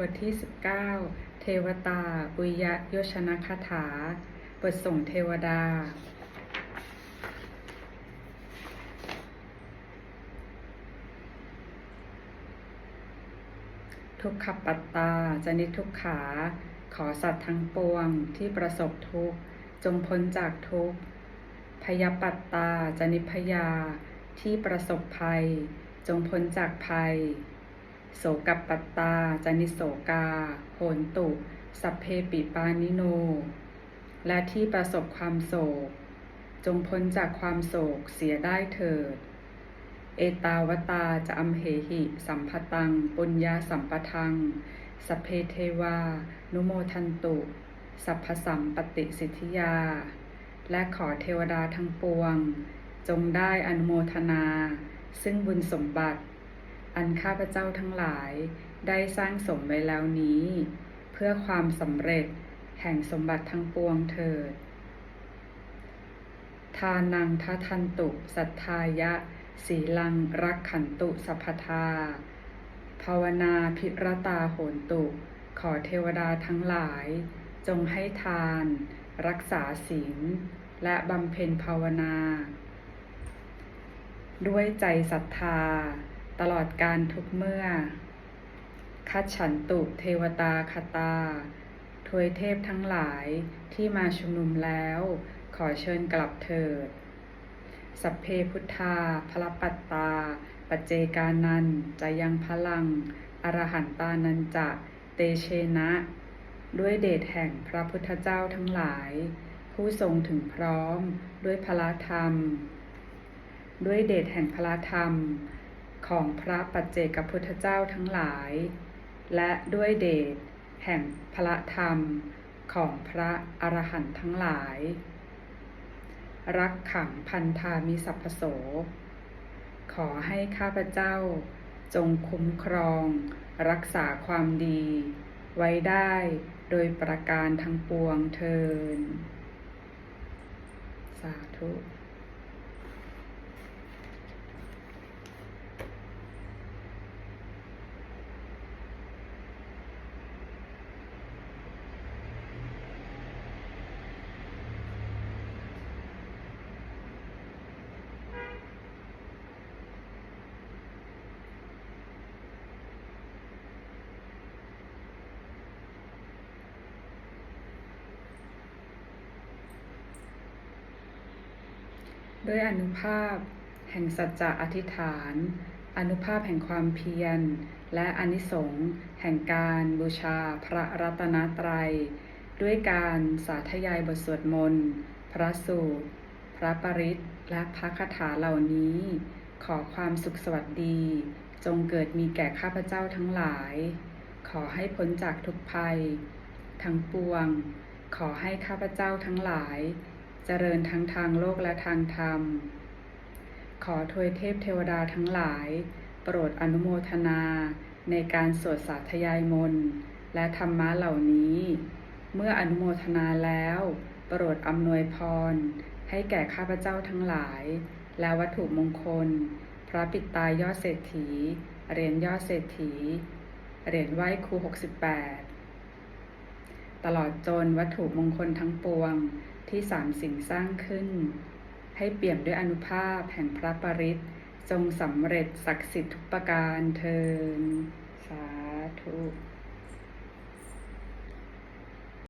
บทที่ 19 เทวตาอุยยโยชนะคาถา บทส่งเทวดา ทุกขปัตตาจนิทุกขา ขอสัตว์ทั้งปวงที่ประสบทุกข์ จงพ้นจากทุกข์ พยาปัตตาจนิพยาที่ประสบภัย จงพ้นจากภัย โสกับปัตตาจนิโสกาโหนตุ สัพเพปิปานิโน และที่ประสบความโศก จงพ้นจากความโศกเสียได้เถิด เอตาวตาจะอัมเหหิ สัมภตัง ปุญญาสัมปทัง สัพเพเทวา นุโมทันตุ สัพพสัมปติสิทธิยา และขอเทวดาทั้งปวง จงได้อนุโมทนา ซึ่งบุญสมบัติ อันข้าพเจ้าทั้งหลายได้สร้างสมไว้แล้วนี้ เพื่อความสำเร็จแห่งสมบัติทั้งปวงเถิด ทานังทัทันตุสัทธายะ สีลังรักขันตุสัพพทา ภาวนาพิรตาโหนตุ ขอเทวดาทั้งหลาย จงให้ทาน รักษาศีล และบำเพ็ญภาวนา ด้วยใจศรัทธา ตลอดการทุกเมื่อ คัดฉันตุเทวตาคตาทวยเทพทั้งหลายที่มาชุมนุมแล้ว ขอเชิญกลับเถิด สัพเพพุทธาพระปัตตา ปัจเจกานันจะยังพลัง อรหันตานันจะเตเชนะ ด้วยเดชแห่งพระพุทธเจ้าทั้งหลาย ผู้ทรงถึงพร้อมด้วยพละธรรม ด้วยเดชแห่งพละธรรม ของพระปัจเจกพุทธเจ้าทั้งหลาย และด้วยเดชแห่งพละธรรมของพระอรหันต์ทั้งหลาย รักขังพันธามิสัพพโส ขอให้ข้าพเจ้าจงคุ้มครอง รักษาความดี ไว้ได้โดยประการทั้งปวงเทิน สาธุ ด้วยอนุภาพ แห่งสัจจะอธิษฐาน อนุภาพแห่งความเพียร และอนิสงส์แห่งการบูชาพระรัตนตรัย ด้วยการสาธยายบทสวดมนต์ พระสูตร พระปริตและพระคาถาเหล่านี้ ขอความสุขสวัสดี จงเกิดมีแก่ข้าพเจ้าทั้งหลาย ขอให้พ้นจากทุกภัย ทั้งปวง ขอให้ข้าพเจ้าทั้งหลาย เจริญทั้งทางโลกและทางธรรม ขอทวยเทพเทวดาทั้งหลาย โปรดอนุโมทนา ในการสวดสาธยายมนต์และธรรมะเหล่านี้ เมื่ออนุโมทนาแล้ว โปรดอำนวยพร ให้แก่ข้าพเจ้าทั้งหลาย และวัตถุมงคล พระปิดตายยอดเศรษฐีเหรียญยอดเศรษฐีเหรียญไหว้ครู 68 ตลอดจนวัตถุมงคลทั้งปวง ที่สามสิ่งสร้างขึ้น ให้เปี่ยมด้วยอนุภาพแห่งพระปริตจงสำเร็จศักดิ์สิทธิ์ทุกประการเทินสาธุ